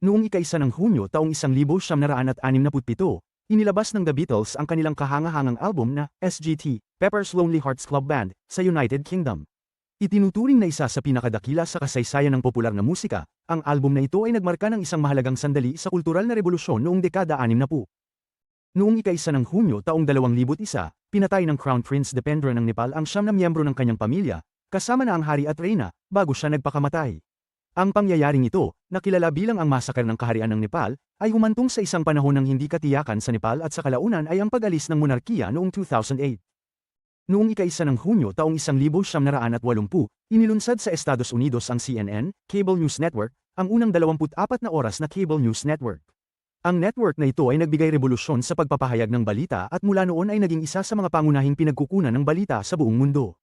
Noong ika-isa ng Hunyo taong 1967, inilabas ng The Beatles ang kanilang kahangahangang album na SGT, Pepper's Lonely Hearts Club Band, sa United Kingdom. Itinuturing na isa sa pinakadakila sa kasaysayan ng popular na musika, ang album na ito ay nagmarka ng isang mahalagang sandali sa kultural na revolusyon noong dekada 60. Noong ika-isa ng Hunyo taong 2001, pinatay ng Crown Prince Dependra ng Nepal ang siyam na miyembro ng kanyang pamilya, kasama na ang hari at reyna, bago siya nagpakamatay. Ang pangyayaring ito, na kilala bilang ang masakar ng kaharian ng Nepal, ay humantong sa isang panahon ng hindi katiyakan sa Nepal at sa kalaunan ay ang pag-alis ng monarkiya noong 2008. Noong ika-isa ng Hunyo taong 1980, inilunsad sa Estados Unidos ang CNN, Cable News Network, ang unang 24 na oras na cable news network. Ang network na ito ay nagbigay revolusyon sa pagpapahayag ng balita at mula noon ay naging isa sa mga pangunahing pinagkukunan ng balita sa buong mundo.